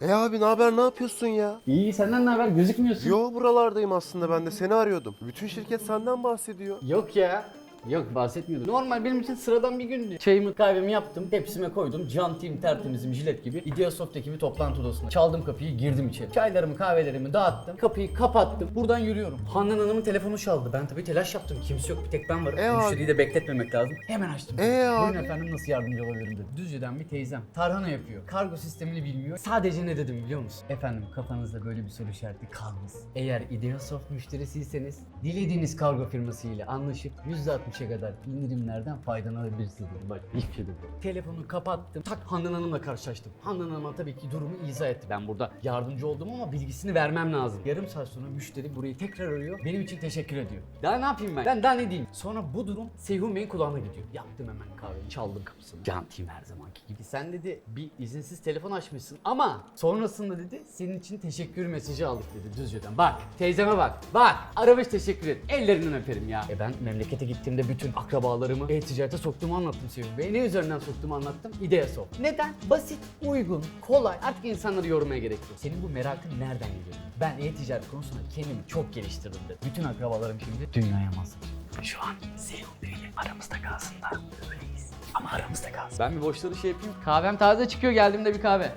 E abi ne haber ne yapıyorsun ya? İyi senden ne haber? Gözükmüyorsun. Yo buralardayım aslında ben de seni arıyordum. Bütün şirket senden bahsediyor. Yok ya. Yok bahsetmiyordum. Normal benim için sıradan bir gündü. Çayımı kahvemi yaptım. Tepsime koydum. Cantiyim tertemizim jilet gibi. Ideasoft'taki bir toplantı odasına. Çaldım kapıyı girdim içeri. Çaylarımı kahvelerimi dağıttım. Kapıyı kapattım. Buradan yürüyorum. Handan Hanım'ın telefonu çaldı. Ben tabii telaş yaptım. Kimse yok bir tek ben varım. E Müşteriyi abi. de bekletmemek lazım. Hemen açtım. E Buyurun abi. efendim nasıl yardımcı olabilirim dedim. Düzce'den bir teyzem. Tarhana yapıyor. Kargo sistemini bilmiyor. Sadece ne dedim biliyor musun? Efendim kafanızda böyle bir soru işareti kalmaz. Eğer Ideasoft müşterisiyseniz dilediğiniz kargo firmasıyla anlaşıp %60 70'e kadar indirimlerden faydalanabilirsiniz. Bak ilk şey kelime. Telefonu kapattım. Tak Handan Hanım'la karşılaştım. Handan Hanım'a tabii ki durumu izah etti. Ben burada yardımcı oldum ama bilgisini vermem lazım. Yarım saat sonra müşteri burayı tekrar arıyor. Benim için teşekkür ediyor. Daha ne yapayım ben? Ben daha ne diyeyim? Sonra bu durum Seyhun Bey'in kulağına gidiyor. Yaptım hemen kahveni, çaldım kapısını. Cantiyim her zamanki gibi. Sen dedi bir izinsiz telefon açmışsın ama sonrasında dedi senin için teşekkür mesajı aldık dedi Düzce'den. Bak teyzeme bak. Bak aramış teşekkür et. Ellerinden öperim ya. E ben memlekete gittiğimde bütün akrabalarımı e-ticarete soktuğumu anlattım Seyhun Bey. Ne üzerinden soktuğumu anlattım? Ideasoft. Neden? Basit, uygun, kolay. Artık insanları yormaya gerek yok. Senin bu merakın nereden geliyor? Ben e-ticaret konusunda kendimi çok geliştirdim dedi. Bütün akrabalarım şimdi dünyaya masal. Şu an Seyhun Bey'le aramızda kalsın da öyleyiz. Ama aramızda kalsın. Ben bir boşları şey yapayım. Kahvem taze çıkıyor geldiğimde bir kahve.